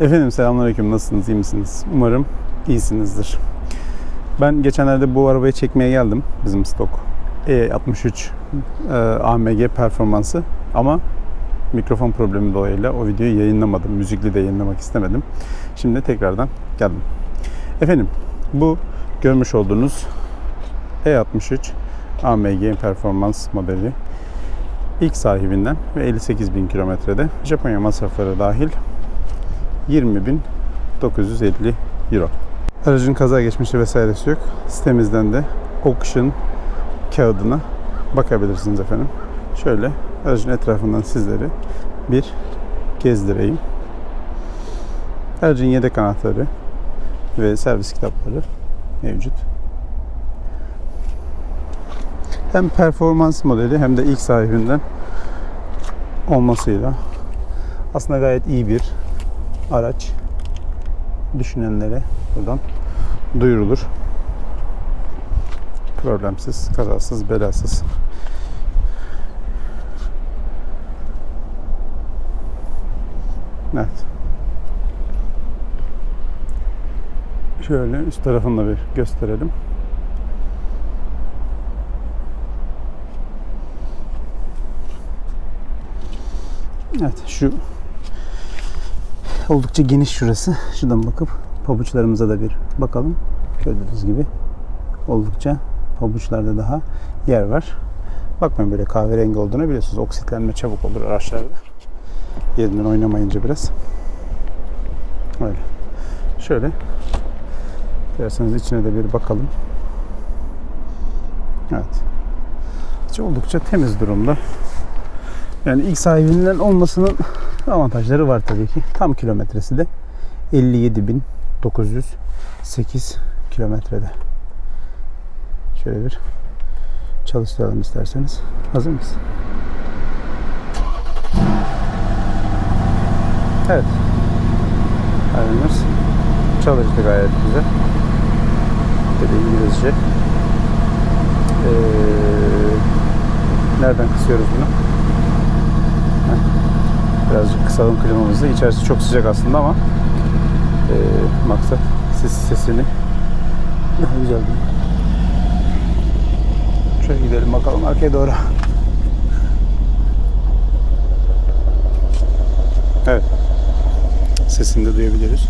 Efendim selamünaleyküm. Nasılsınız? iyi misiniz? Umarım iyisinizdir. Ben geçenlerde bu arabayı çekmeye geldim. Bizim stok E63 e, AMG performansı ama mikrofon problemi dolayısıyla o videoyu yayınlamadım. Müzikli de yayınlamak istemedim. Şimdi tekrardan geldim. Efendim bu görmüş olduğunuz E63 AMG performans modeli ilk sahibinden ve 58 bin kilometrede Japonya masrafları dahil 20.950 euro. Aracın kaza geçmişi vesairesi yok. Sitemizden de auction kağıdına bakabilirsiniz efendim. Şöyle aracın etrafından sizleri bir gezdireyim. Aracın yedek anahtarı ve servis kitapları mevcut. Hem performans modeli hem de ilk sahibinden olmasıyla aslında gayet iyi bir araç düşünenlere buradan duyurulur. Problemsiz, kazasız, belasız. Evet. Şöyle üst tarafını da bir gösterelim. Evet şu oldukça geniş şurası. Şuradan bakıp pabuçlarımıza da bir bakalım. Gördüğünüz gibi oldukça pabuçlarda daha yer var. Bakmayın böyle kahverengi olduğunu biliyorsunuz. Oksitlenme çabuk olur araçlarda. Yerinden oynamayınca biraz. Öyle. Şöyle. Dilerseniz içine de bir bakalım. Evet. İçi oldukça temiz durumda. Yani ilk sahibinden olmasının avantajları var tabii ki. Tam kilometresi de 57.908 kilometrede. Şöyle bir çalıştıralım isterseniz. Hazır mısın? Evet. Aracımız çalıştı gayet güzel. Dedi İngilizce. Ee, nereden kısıyoruz bunu? Birazcık kısalım klimamızı. İçerisi çok sıcak aslında ama e, maksat ses sesini daha güzel duyun. Şöyle gidelim bakalım arkaya doğru. Evet. Sesini de duyabiliyoruz.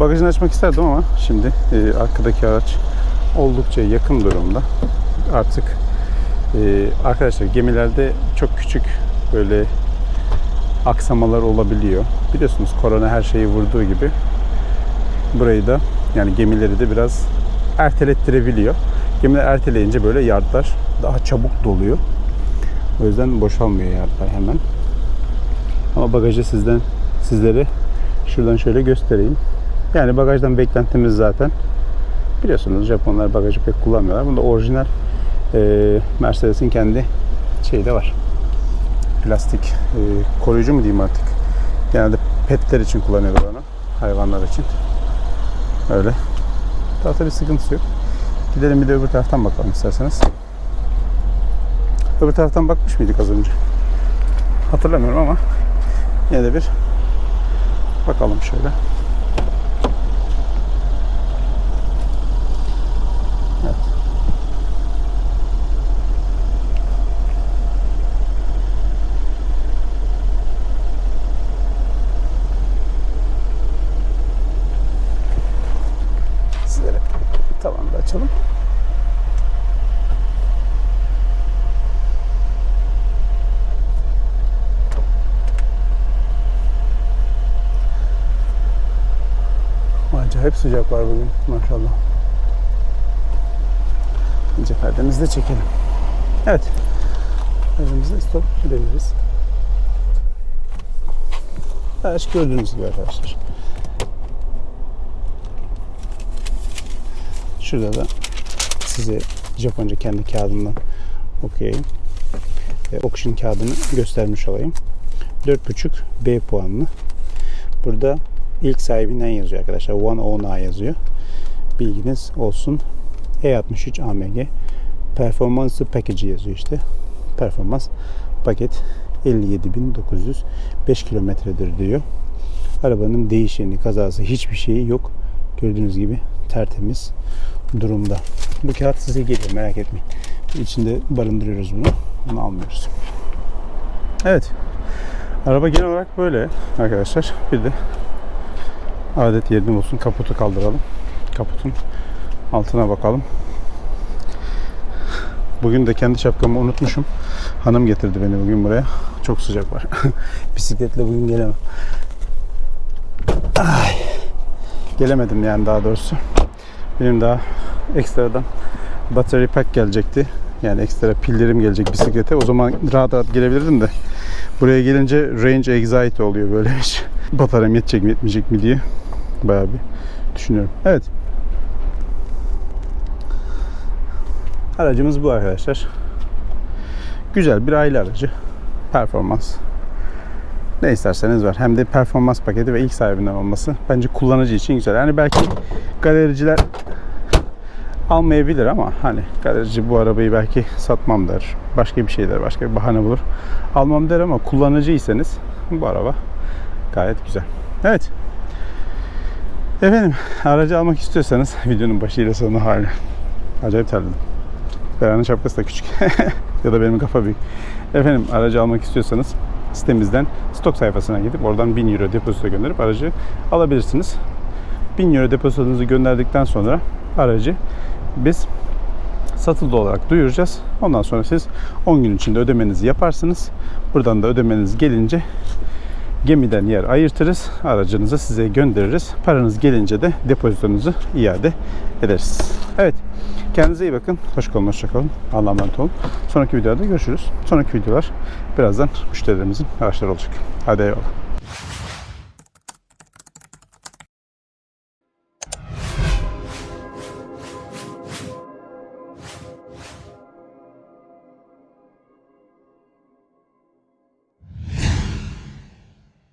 Bagajını açmak isterdim ama şimdi e, arkadaki araç oldukça yakın durumda. Artık e, arkadaşlar gemilerde çok küçük böyle aksamalar olabiliyor. Biliyorsunuz korona her şeyi vurduğu gibi burayı da yani gemileri de biraz ertelettirebiliyor. Gemiler erteleyince böyle yardlar daha çabuk doluyor. O yüzden boşalmıyor yardlar hemen. Ama bagajı sizden sizlere şuradan şöyle göstereyim. Yani bagajdan beklentimiz zaten biliyorsunuz Japonlar bagajı pek kullanmıyorlar. Bunda orijinal e, Mercedes'in kendi şeyi de var. Plastik e, koruyucu mu diyeyim artık. Genelde petler için kullanıyorlar onu. Hayvanlar için. Öyle. Daha tabii sıkıntısı yok. Gidelim bir de öbür taraftan bakalım isterseniz. Öbür taraftan bakmış mıydık az önce? Hatırlamıyorum ama yine de bir bakalım şöyle. Evet. Sizlere tavanı da açalım. Acayip sıcak var bugün maşallah. İnce perdemizi de çekelim. Evet. Aracımızda stop edebiliriz. Araç gördüğünüz gibi arkadaşlar. Şurada da size Japonca kendi kağıdımdan okuyayım. E, auction kağıdını göstermiş olayım. 4.5 B puanlı. Burada ilk sahibinden yazıyor arkadaşlar. One Owner yazıyor. Bilginiz olsun. E63 AMG Performance Package yazıyor işte. performans paket 57.905 kilometredir diyor. Arabanın değişeni, kazası hiçbir şeyi yok. Gördüğünüz gibi tertemiz durumda. Bu kağıt size geliyor merak etmeyin. İçinde barındırıyoruz bunu. Bunu almıyoruz. Evet. Araba genel olarak böyle arkadaşlar. Bir de adet yerini bulsun. Kaputu kaldıralım. Kaputun altına bakalım. Bugün de kendi şapkamı unutmuşum. Hanım getirdi beni bugün buraya. Çok sıcak var. Bisikletle bugün gelemem. Ay. Gelemedim yani daha doğrusu. Benim daha ekstradan battery pack gelecekti. Yani ekstra pillerim gelecek bisiklete. O zaman rahat rahat gelebilirdim de. Buraya gelince range anxiety oluyor böyle hiç. Bataryam yetecek mi yetmeyecek mi diye. Bayağı bir düşünüyorum. Evet. Aracımız bu arkadaşlar. Güzel bir aile aracı. Performans. Ne isterseniz var. Hem de performans paketi ve ilk sahibinden olması bence kullanıcı için güzel. Yani belki galericiler almayabilir ama hani galerici bu arabayı belki satmam der. Başka bir şey der. Başka bir bahane bulur. Almam der ama kullanıcıysanız bu araba gayet güzel. Evet. Efendim aracı almak istiyorsanız videonun başıyla sonu hali. Acayip terledim. Beran'ın şapkası da küçük. ya da benim kafa büyük. Efendim aracı almak istiyorsanız sitemizden stok sayfasına gidip oradan 1000 euro depozito gönderip aracı alabilirsiniz. 1000 euro depozitonuzu gönderdikten sonra aracı biz satıldı olarak duyuracağız. Ondan sonra siz 10 gün içinde ödemenizi yaparsınız. Buradan da ödemeniz gelince gemiden yer ayırtırız. Aracınızı size göndeririz. Paranız gelince de depozitonuzu iade ederiz. Evet. Kendinize iyi bakın. Hoş kalın, hoşça kalın. Allah'a emanet olun. Sonraki videoda görüşürüz. Sonraki videolar birazdan müşterilerimizin araçları olacak. Hadi eyvallah.